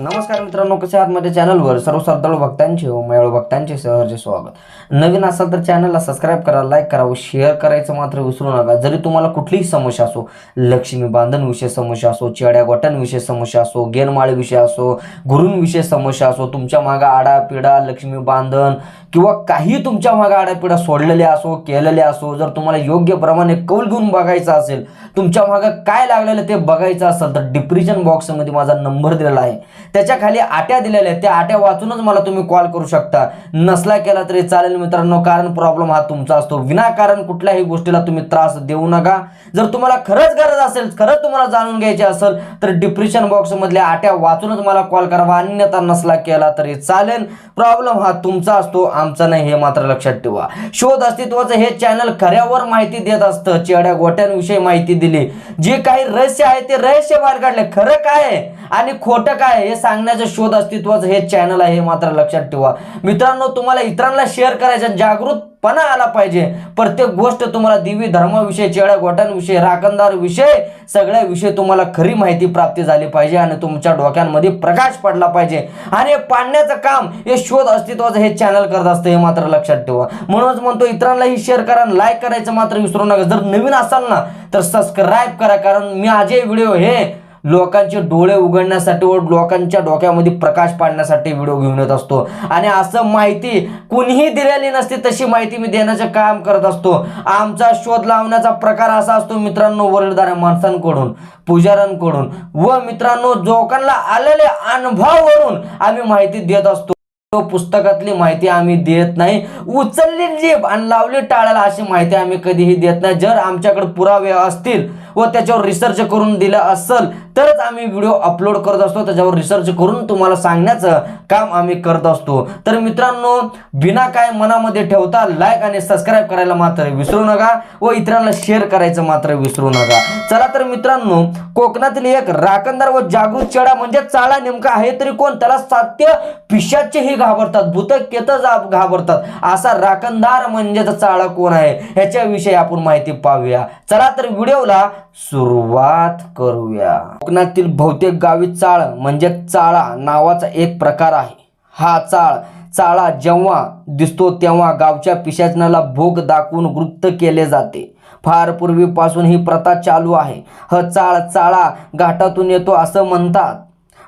नमस्कार मित्रांनो कसे आहात? माझ्या चॅनलवर सर्व श्रद्धाळू भक्तांचे व मयाळू भक्तांचे सहर्ष स्वागत. नवीन असाल तर चॅनलला सबस्क्राईब करा लाईक करा व शेअर करायचं मात्र विसरू नका. जरी तुम्हाला कुठलीही समस्या असो लक्ष्मी बांधन समस्या असो चेड्या गोट्यांविषयी समस्या असो गेनमाळे विषय असो गुरूंविषयी समस्या असो तुमच्या मागं आडापिडा लक्ष्मी बांधन किंवा काही तुमच्या मागं आडापिडा सोडलेल्या असो केलेल्या असो जर तुम्हाला योग्य प्रमाणे कौल घेऊन बघायचं असेल तुमच्या मागं काय लागलेलं ते बघायचं असेल तर डिप्रेशन बॉक्समध्ये माझा नंबर दिलेला आहे. त्याच्याखाली आट्या दिलेल्या आहेत. त्या आट्या वाचूनच मला तुम्ही कॉल करू शकता. नसला केला तरी चालेल मित्रांनो कारण प्रॉब्लेम हा तुमचा असतो. विनाकारण कुठल्याही गोष्टीला तुम्ही त्रास देऊ नका. जर तुम्हाला खरंच गरज असेल खरंच तुम्हाला जाणून घ्यायची असेल तर डिप्रेशन बॉक्समधल्या आट्या वाचूनच मला कॉल करावा अन्यथा नसला केला तरी चालेल. प्रॉब्लेम हा तुमचा असतो आमचा नाही हे मात्र लक्षात ठेवा. शोध अस्तित्वाचं हे चॅनल खऱ्यावर माहिती देत असतं. चेड्या गोट्यांविषयी माहिती दिली. जे काही रहस्य आहे ते रहस्य बाहेर काढले. खरं काय आहे आणि खोटं काय हे सांगण्याचा शोध अस्तित्वाचं हे चॅनल आहे हे मात्र लक्षात ठेवा. मित्रांनो तुम्हाला इतरांना शेअर करायचं जागृत पणा आला पाहिजे. प्रत्येक गोष्ट तुम्हाला दिवी धर्माविषयी चेड्या गोट्यांविषयी राखणदार विषय सगळ्या विषयी तुम्हाला खरी माहिती प्राप्ती झाली पाहिजे आणि तुमच्या डोक्यांमध्ये प्रकाश पडला पाहिजे. आणि हे पाडण्याचं काम हे शोध अस्तित्वाचं हे चॅनल करत असतं हे मात्र लक्षात ठेवा. म्हणूनच म्हणतो इतरांनाही शेअर करा लाईक करायचं मात्र विसरू नका. जर नवीन असाल ना तर सबस्क्राईब करा कारण मी आजही व्हिडिओ हे लोकांचे डोळे उघडण्यासाठी व लोकांच्या डोक्यामध्ये प्रकाश पाडण्यासाठी व्हिडिओ घेऊन येत असतो. आणि असं माहिती कुणीही दिलेली नसते तशी माहिती मी देण्याचं काम करत असतो. आमचा शोध लावण्याचा प्रकार असा असतो मित्रांनो वडीलधाऱ्या माणसांकडून पुजाऱ्यांकडून व मित्रांनो जोकांना आलेले अनुभवावरून आम्ही माहिती देत असतो. तो पुस्तकातली माहिती आम्ही देत नाही. उचलली जीभ आणि लावली टाळायला अशी माहिती आम्ही कधीही देत नाही. जर आमच्याकडे पुरावे असतील व त्याच्यावर रिसर्च करून दिलं असेल तरच आम्ही व्हिडिओ अपलोड करत असतो. त्याच्यावर रिसर्च करून तुम्हाला सांगण्याचं काम आम्ही करत असतो. तर मित्रांनो बिना काय मनामध्ये ठेवता लाईक आणि सबस्क्राईब करायला मात्र विसरू नका व इतरांना शेअर करायचं मात्र विसरू नका. चला तर मित्रांनो कोकणातील एक राखणदार व जागृत चेडा म्हणजे चाळा नेमका आहे तरी कोण? त्याला सात्य पिशाचेही घाबरतात भूतकेत घाबरतात. असा राखणदार म्हणजेच चाळा कोण आहे? ह्याच्याविषयी आपण माहिती पाहूया. चला तर व्हिडिओला सुरुवात करूया. कोकणातील बहुतेक गावी चाळ म्हणजे चाळा नावाचा एक प्रकार आहे. हा चाळ चाळा जेव्हा दिसतो तेव्हा गावच्या पिशाचनाला भोग दाखवून वृत्त केले जाते. फार पूर्वीपासून ही प्रथा चालू आहे. ह चाळ चाळा घाटातून येतो असं म्हणतात.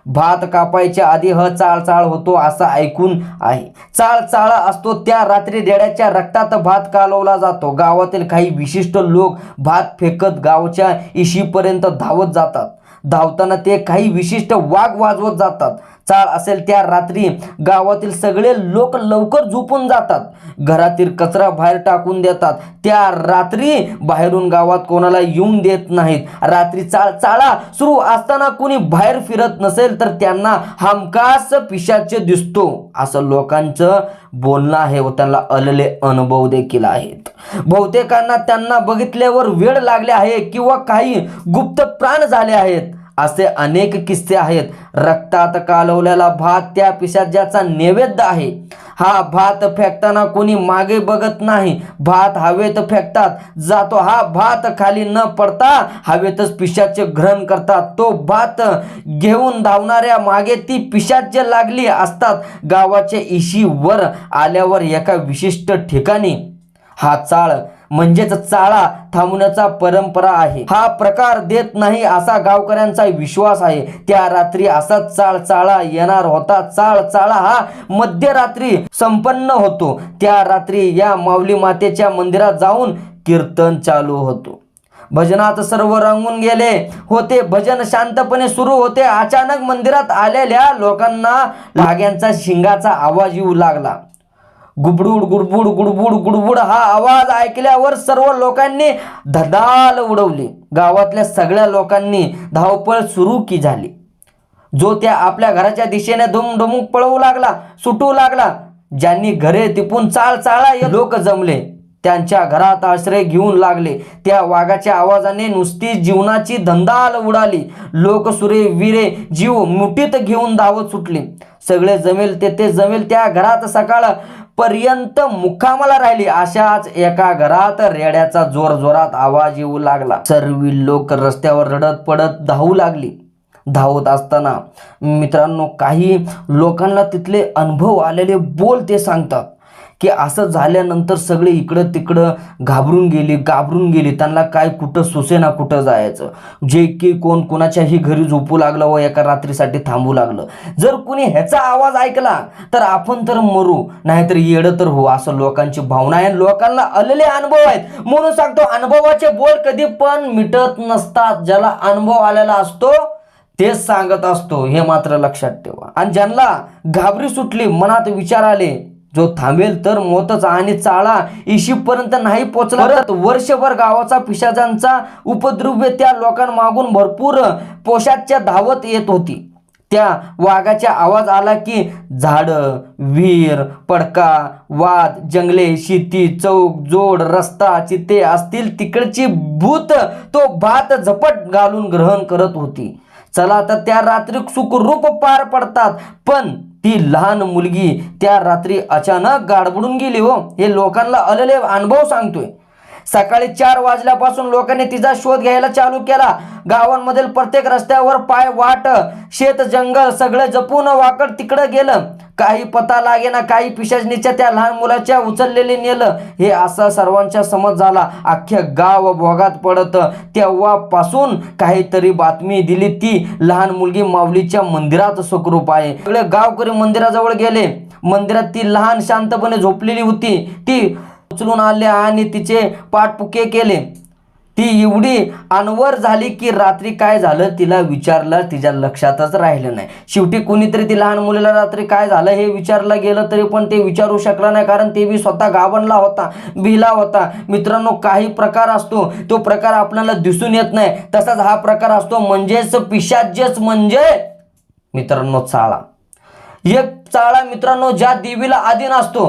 भात कापायच्या आधी ह चाळ चाळ होतो असं ऐकून आहे. चाळ चाळा असतो त्या रात्री रेड्याच्या रक्तात भात कालवला जातो. गावातील काही विशिष्ट लोक भात फेकत गावच्या इशीपर्यंत धावत जातात. धावताना ते काही विशिष्ट वाघ वाजवत जातात. चाळ असेल त्या रात्री गावातील सगळे लोक लवकर झोपून जातात. घरातील कचरा बाहेर टाकून देतात. त्या रात्री बाहेरून गावात कोणाला येऊन देत नाहीत. रात्री चाळ चाळा सुरू असताना कुणी बाहेर फिरत नसेल तर त्यांना हमखास पिशाचे दिसतो. असं लोकांचं बोलणं आहे व त्यांना आलेले अनुभव देखील आहेत. बहुतेकांना त्यांना बघितल्यावर वेळ लागले आहे किंवा काही गुप्त प्राण झाले आहेत. असे अनेक किस्से आहेत. रक्तात कालवलेला भात त्या पिशाच्याचा नैवेद्य आहे. हा भात फेकताना कोणी मागे बघत नाही. भात हवेत फेकतात. जातो हा भात खाली न पडता हवेतच पिशाचे ग्रहण करतात. तो भात घेऊन धावणाऱ्या मागे ती पिशाचे लागली असतात. गावाच्या इशीवर आल्यावर एका विशिष्ट ठिकाणी हा चाळ म्हणजेच चाळा थांबवण्याचा परंपरा आहे. हा प्रकार देत नाही असा गावकऱ्यांचा विश्वास आहे. त्या रात्री असाच चाळ चाळा येणार होता. चाळ चाळा हा मध्यरात्री संपन्न होतो. त्या रात्री या माऊली मातेच्या मंदिरात जाऊन कीर्तन चालू होतो. भजनात सर्व रंगून गेले होते. भजन शांतपणे सुरू होते. अचानक मंदिरात आलेल्या लोकांना लाग्यांचा शिंगाचा आवाज येऊ लागला. गुबडूड गुडबुड गुडबुड गुडबुड हा आवाज ऐकल्यावर सर्व लोकांनी धदाल उडवली. गावातल्या सगळ्या लोकांनी धावपळ सुरू की झाली. जो त्या आपल्या घराच्या दिशेने धुमधुमूक पळवू लागला सुटू लागला ज्यांनी घरे तिपून चाळ चाळा लोक जमले त्यांच्या घरात आश्रय घेऊन लागले. त्या वाघाच्या आवाजाने नुसती जीवनाची धंदाल उडाली. लोक सुरे विरे जीव मुठीत घेऊन धावत सुटले. सगळे जमेल तेथे जमेल त्या घरात सकाळ पर्यंत मुक्कामाला राहिली. अशाच एका घरात रेड्याचा जोर जोरात आवाज येऊ लागला. सर्व लोक रस्त्यावर रडत पडत धावू लागली. धावत असताना मित्रांनो काही लोकांना तिथले अनुभव आलेले बोल ते सांगतात. की असं झाल्यानंतर सगळे इकडं तिकडं घाबरून गेली घाबरून गेली. त्यांना काय कुठं सुसेना कुठं जायचं? जे की कोण कोणाच्याही घरी झोपू लागलं व एका रात्रीसाठी थांबू लागलं. जर कुणी ह्याचा आवाज ऐकला तर आपण तर मरू. नाहीतर येडं तर हो. असं लोकांची भावना आहे. लोकांना आलेले अनुभव आहेत. म्हणून सांगतो अनुभवाचे बोल कधी पण मिटत नसतात. ज्याला अनुभव आलेला असतो तेच सांगत असतो. हे मात्र लक्षात ठेवा. आणि ज्यांना घाबरी सुटली मनात विचार आले जो थांबेल तर मोतच आणि चाळा इशीपर्यंत नाही पोचला परत वर्षभर गावाचा पिशाजांचा उपद्रव्य त्या लोकांमागून भरपूर पोशाच्या धावत येत होती. त्या वाघाचा आवाज आला की झाडं विहीर पडका वाद जंगले शेती चौक जोड रस्ता चिते असतील तिकडची भूत तो भात झपट घालून ग्रहण करत होती. चला तर त्या रात्री सुखरूप पार पडतात. पण ती लहान मुलगी त्या रात्री अचानक गाडबडून गेली हो. हे लोकांना आलेले अनुभव सांगतोय. सकाळी चार वाजल्यापासून लोकांनी तिचा शोध घ्यायला चालू केला. गावांमधील प्रत्येक रस्त्यावर पाय वाट शेत जंगल सगळं जपून वाकड तिकडं गेलं. काही पता लागेना काही पिशाचनीच्या त्या लहान मुलाच्या उचललेले नेलं. हे असा सर्वांच्या समज झाला. अख्ख्या गाव भोगात पडत. तेव्हापासून काहीतरी बातमी दिली ती लहान मुलगी माऊलीच्या मंदिरात सुखरूप आहे. सगळे गावकरी मंदिराजवळ गेले. मंदिरात ती लहान शांतपणे झोपलेली होती. ती उचलून आले आणि तिचे पाठपुके केले. ती एवढी अनवर झाली की रात्री काय झालं तिला विचारलं तिच्या लक्षातच राहिलं नाही. शेवटी कोणीतरी ती लहान मुलीला रात्री काय झालं हे विचारलं गेलं तरी पण ते विचारू शकलं नाही कारण ते बी स्वतः गाभणला होता भिला होता. मित्रांनो काही प्रकार असतो तो प्रकार आपल्याला दिसून येत नाही. तसाच हा प्रकार असतो म्हणजेच पिशाचेच म्हणजे मित्रांनो चाळा. एक चाळा मित्रांनो ज्या देवीला आधीन असतो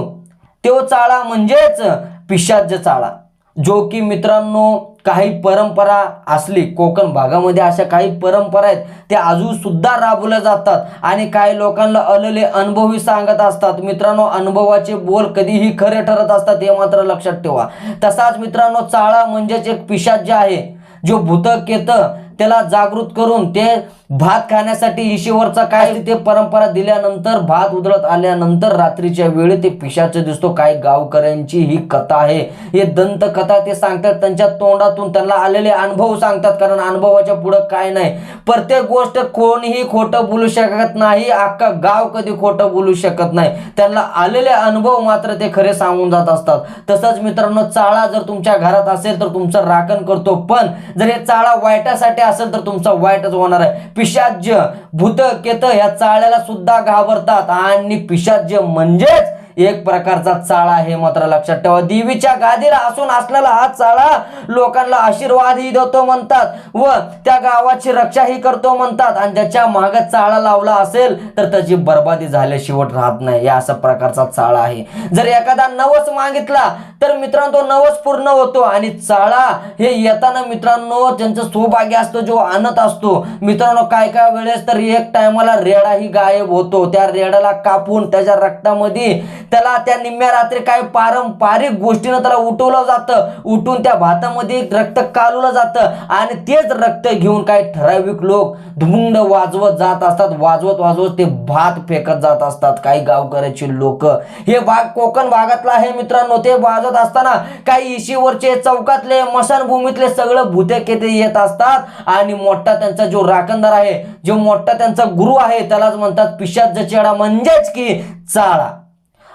तो चाळा म्हणजेच पिशाच चाळा. जो की मित्रांनो काही परंपरा असली कोकण भागामध्ये अशा काही परंपरा आहेत त्या अजूनसुद्धा राबवल्या जातात. आणि काही लोकांना आलेले अनुभवही सांगत असतात. मित्रांनो अनुभवाचे बोल कधीही खरे ठरत असतात हे मात्र लक्षात ठेवा. तसाच मित्रांनो चाळा म्हणजेच एक पिशाच जे आहे जो भूतक येतं त्याला जागृत करून ते भात खाण्यासाठी ईशीवरचा काय ते परंपरा दिल्यानंतर भात उधळत आल्यानंतर रात्रीच्या वेळी ते पिशाचं दिसतो. काय गावकऱ्यांची ही कथा आहे. हे दंत कथा ते सांगतात. त्यांच्या तोंडातून त्यांना आलेले अनुभव सांगतात. कारण अनुभवाच्या पुढं काय नाही. प्रत्येक गोष्ट कोणीही खोटं बोलू शकत नाही. अख्खा गाव कधी खोटं बोलू शकत नाही. त्यांना आलेले अनुभव मात्र ते खरे सांगून जात असतात. तसंच मित्रांनो चाळा जर तुमच्या घरात असेल तर तुमचं राखण करतो. पण जर हे चाळा वाईटासाठी असेल तर तुमचा वाईटच होणार आहे. पिशाज्य भूत केत या चाळ्याला सुद्धा घाबरतात. आणि पिशाज्य म्हणजेच एक प्रकारचा चाळा हे मात्र लक्षात ठेवा. देवीच्या गादीला असून असलेला हा चाळा लोकांना आशीर्वादही देतो म्हणतात व त्या गावाची रक्षाही करतो म्हणतात. आणि ज्याच्या माग चाळा लावला असेल तर त्याची बर्बादी झाल्याशिवट राहत नाही. या असा प्रकारचा चाळा आहे. जर एखादा नवस मागितला तर मित्रांनो तो नवस पूर्ण होतो आणि चाळा हे येताना मित्रांनो त्यांचं सौभाग्य असतो जो आणत असतो मित्रांनो काय काय वेळेस तर एक टायमाला रेडाही गायब होतो. त्या रेडाला कापून त्याच्या रक्तामध्ये त्याला त्या निम्म्या रात्री काय पारंपरिक गोष्टीनं त्याला उठवलं जातं. उठून त्या भातामध्ये रक्त कालवलं जातं आणि तेच रक्त घेऊन काही ठराविक लोक धुंड वाजवत जात असतात. वाजवत वाजवत ते भात फेकत जात असतात. काही गावकऱ्याचे लोक. हे भाग कोकण भागातला आहे मित्रांनो. ते वाजवत असताना काही इशीवरचे चौकातले मशानभूमीतले सगळं भूते येथे येत असतात. आणि मोठा त्यांचा जो राखणदार आहे जो मोठा त्यांचा गुरु आहे त्यालाच म्हणतात पिशाच चेडा म्हणजेच की चाळा.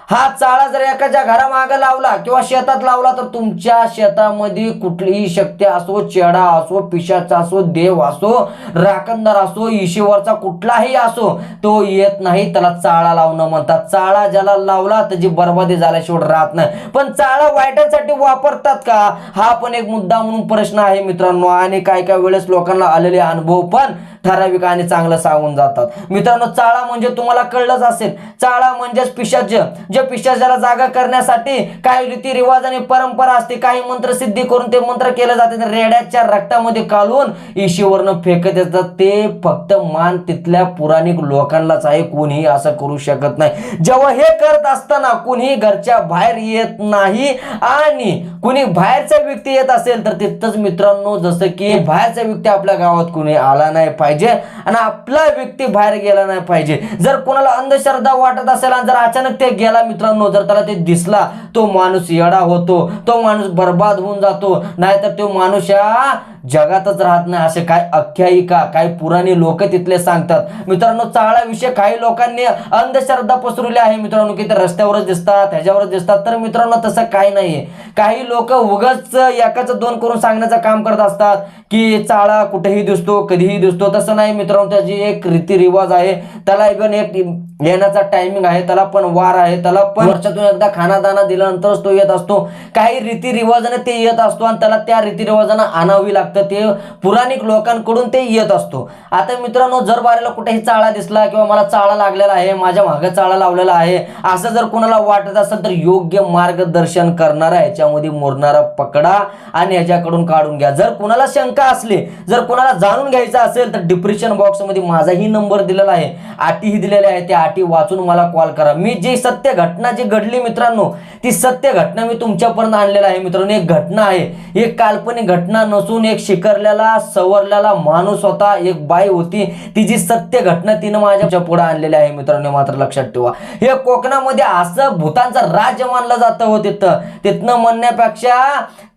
हा चाळा जर एखाद्या घरामागं लावला किंवा शेतात लावला तर तुमच्या शेतामध्ये कुठलीही शक्ती असो चेडा असो पिशाचा असो देव असो राखणदार असो ईश्वरचा कुठलाही असो तो येत नाही. त्याला चाळा लावणं म्हणतात. चाळा ज्याला लावला त्याची बर्बादी झाल्याशिवाय राहत नाही. पण चाळा वाईटासाठी वापरतात का? हा पण एक मुद्दा म्हणून प्रश्न आहे मित्रांनो. आणि काय काय वेळेस लोकांना आलेले अनुभव पण ठराविक आणि चांगलं सांगून जातात. मित्रांनो चाळा म्हणजे तुम्हाला कळलंच असेल. चाळा म्हणजेच पिशाच. जे पिशाच्याला जागा करण्यासाठी काही रीतिरिवाज आणि परंपरा असते काही मंत्र सिद्धी करून ते मंत्र केले जाते. रेड्याच्या रक्तामध्ये कालवून इशीवरनं फेकत येतात. ते फक्त मान तिथल्या पुराणिक लोकांनाच आहे. कोणीही असं करू शकत नाही. जेव्हा हे करत असताना कुणीही घरच्या बाहेर येत नाही आणि कुणी बाहेरचा व्यक्ती येत असेल तर तिथंच मित्रांनो जसं की बाहेरचा व्यक्ती आपल्या गावात कुणी आला नाही पाहिजे. आणि आपला व्यक्ती बाहेर गेला नाही पाहिजे. जर कोणाला अंधश्रद्धा वाटत असेल आणि जर अचानक ते गेला मित्रांनो जर त्याला ते दिसला तो माणूस येडा होतो तो माणूस बर्बाद होऊन जातो नाहीतर तो माणूस या जगातच राहत नाही असे काय आख्यायिका काही पुराणी लोक तिथले सांगतात. मित्रांनो चाळाविषयी काही लोकांनी अंधश्रद्धा पसरवली आहे. मित्रांनो की ते रस्त्यावरच दिसतात ह्याच्यावरच दिसतात. तर मित्रांनो तसं काही नाहीये. काही लोक उगाच एकाच दोन करून सांगण्याचं काम करत असतात की चाळा कुठेही दिसतो कधीही दिसतो. तसं नाही मित्रांनो त्याची एक रीतिरिवाज आहे. त्याला इव्हन एक येण्याचा टायमिंग आहे. त्याला पण वार आहे. त्याला पण वर्षातून एकदा खानादाना दिल्यानंतरच तो येत असतो. काही रीतिरिवाजाने ते येत असतो आणि त्याला त्या रीतिरिवाजांना आणावी लागते. ते पुराणिक लोकांकडून ते येत असतो. आता मित्रांनो जर बारेला कुठेही चाळा दिसला किंवा मला चाळा लागलेला आहे माझ्या मागे चाळा लावलेला आहे असं जर कोणाला वाटत असेल तर योग्य मार्गदर्शन करणारा ह्याच्यामध्ये मोरणारा पकडा आणि ह्याच्याकडून काढून घ्या. जर कुणाला शंका असली जर कुणाला जाणून घ्यायचं असेल तर डिप्रेशन बॉक्समध्ये माझाही नंबर दिलेला आहे. आटीही दिलेले आहे. त्या आटी वाचून मला कॉल करा. मी जी सत्य घटना जी घडली मित्रांनो ती सत्य घटना मी तुमच्यापर्यंत आणलेला आहे. मित्रांनो एक घटना आहे. एक काल्पनिक घटना नसून एक शिकरलेला सवरलेला माणूस होता एक बाई होती. ती जी सत्य घटना तिनं माझ्या पुढे आणलेली आहे मित्रांनो मात्र लक्षात ठेवा. हे कोकणामध्ये असं भूतांचं राज्य मानलं जातं हो तिथं. तिथनं म्हणण्यापेक्षा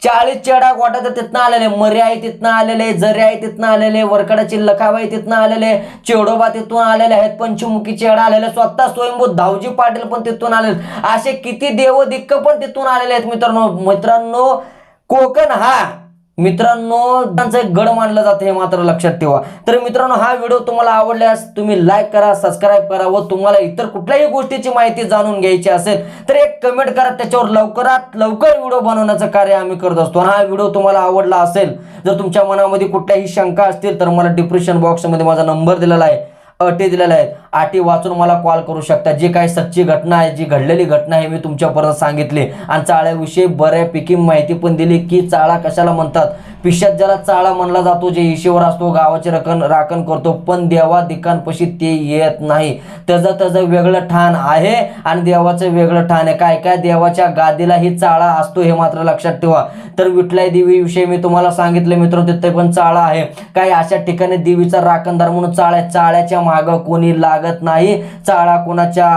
चाळीस चेडा गोटा तर तिथनं आलेले मरे आहे तिथनं आलेले जरे आहे तिथनं आलेले वरकडाची लखाबाई तिथनं आलेले चेडोबा तिथून आलेले आहेत पंचमुखी चेडा आलेले स्वतः स्वयंभू धावजी पाटील पण तिथून आलेले असे किती देवदिक्क पण तिथून आलेले आहेत मित्रांनो. मित्रांनो कोकण हा मित्रांनो त्यांचं एक गड मानलं जातं हे मात्र लक्षात ठेवा. तर मित्रांनो हा व्हिडिओ तुम्हाला आवडल्यास तुम्ही लाईक करा सबस्क्राईब करा व तुम्हाला इतर कुठल्याही गोष्टीची माहिती जाणून घ्यायची असेल तर एक कमेंट करा. त्याच्यावर लवकरात लवकर व्हिडिओ बनवण्याचं कार्य आम्ही करत असतो. आणि हा व्हिडिओ तुम्हाला आवडला असेल जर तुमच्या मनामध्ये कुठल्याही शंका असतील तर मला डिप्रेशन बॉक्समध्ये माझा नंबर दिलेला आहे. अटी दिलेल्या आहेत. अटी वाचून मला कॉल करू शकता. जी काही सच्ची घटना आहे जी घडलेली घटना आहे मी तुमच्यापर्यंत सांगितली. आणि चाळ्याविषयी बऱ्यापैकी माहिती पण दिली. की चाळा कशाला म्हणतात? पिशाच ज्याला चाळा म्हणला जातो जे ईश्वर असतो गावाचे रखण राखण करतो पण देवा दिकांपशी ते येत नाही. त्याचं त्याचं वेगळं ठाण आहे आणि देवाचं वेगळं ठाण आहे. काय काय देवाच्या गादीला ही चाळा असतो हे मात्र लक्षात ठेवा. तर विठलाई देवीविषयी मी तुम्हाला सांगितलं मित्र तिथे पण चाळा आहे. काही अशा ठिकाणी देवीचा राखणदार म्हणून चाळा आहे. चाळ्याच्या मागं कोणी लागत नाही? चाळा कोणाच्या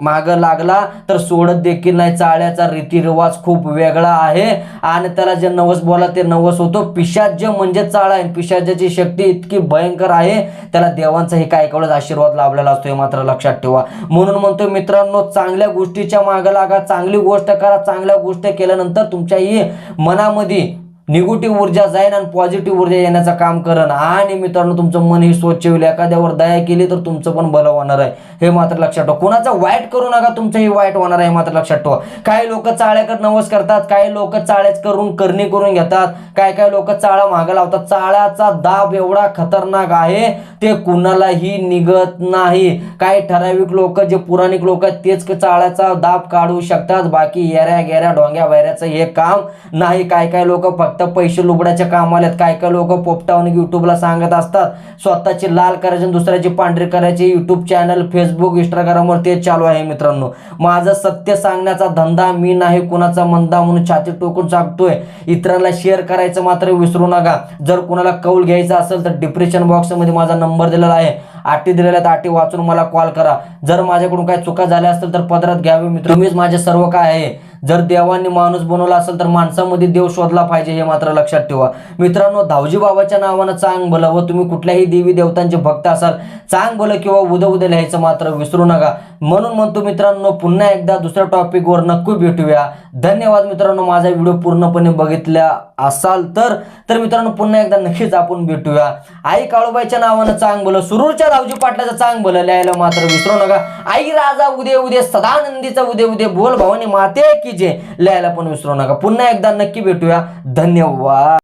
मागं लागला तर सोडत देखील नाही. चाळ्याचा रीतिरिवाज खूप वेगळा आहे. आणि त्याला जे नवस बोला ते नवस होतो. पिशाज्य म्हणजे चाळा. आहे पिशाच्याची शक्ती इतकी भयंकर आहे. त्याला देवांचाही काय कळत आशीर्वाद लाभलेला असतो हे मात्र लक्षात ठेवा. म्हणून म्हणतो मित्रांनो चांगल्या गोष्टीच्या मागं लागा. चांगली गोष्ट करा. चांगल्या गोष्ट केल्यानंतर तुमच्याही मनामध्ये निगेटिव्ह ऊर्जा जाईन आणि पॉझिटिव्ह ऊर्जा येण्याचं काम करण आणि मित्रांनो तुमचं मनही स्वच्छ होईल. एखाद्यावर दया केली तर तुमचं पण भलं होणार आहे. हे मात्र लक्षात ठेवा. कुणाचं वाईट करू नका तुमचंही वाईट होणार आहे मात्र लक्षात ठेवा. काही लोक चाळ्याकडे नवस करतात काही लोक चाळ्याच करून करणी करून घेतात काय काय लोक चाळा मागं लावतात. चाळ्याचा दाब एवढा खतरनाक आहे ते कुणालाही निघत नाही. काही ठराविक लोक जे पुराणिक लोक आहेत तेच चाळ्याचा दाब काढू शकतात. बाकी येऱ्या गेऱ्या डोंग्या वैऱ्याचं हे काम नाही. काय काय लोक फक्त पैसे लुबडाच्या कामाल्यात आहेत काय काय लोक पोपटावून युट्यूबला सांगत असतात. स्वतःची लाल करायचे आणि दुसऱ्याची पांढरी करायचे. युट्यूब चॅनल फेसबुक इंस्टाग्रामवर ते चालू आहे मित्रांनो. माझं सत्य सांगण्याचा धंदा मी नाही कुणाचा मंदा म्हणून छाती टोकून सांगतोय. इतरांना शेअर करायचं मात्र विसरू नका. जर कुणाला कौल घ्यायचा असेल तर डिप्रेशन बॉक्समध्ये माझा नंबर दिलेला आहे. आटी दिलेल्या आहेत आटी वाचून मला कॉल करा. जर माझ्याकडून काही चुका झाल्या असतील तर पदरात घ्यावे मित्र. तुम्हीच माझे सर्व काय आहे? जर देवांनी माणूस बनवला असेल तर माणसामध्ये देव शोधला पाहिजे हे मात्र लक्षात ठेवा. मित्रांनो धावजी बाबाच्या नावानं चांग भलं व तुम्ही कुठल्याही देवी देवतांचे भक्त असाल चांग भलं किंवा उद्या उद्या लिहायचं मात्र विसरू नका. म्हणून म्हणतो मित्रांनो पुन्हा एकदा दुसऱ्या टॉपिकवर नक्की भेटूया. धन्यवाद मित्रांनो माझा व्हिडिओ पूर्णपणे बघितला असाल तर. तर मित्रांनो पुन्हा एकदा नक्कीच आपण भेटूया. आई काळूबाईच्या नावानं चांग भलं सुरूरच्या रावजी पाटलाचा चांग भलं लिहायला मात्र विसरू नका. आई राजा उदे उदे सदानंदीचा उदे उदे बोल भवानी माते की जे लिहायला पण विसरू नका. पुन्हा एकदा नक्की भेटूया. धन्यवाद.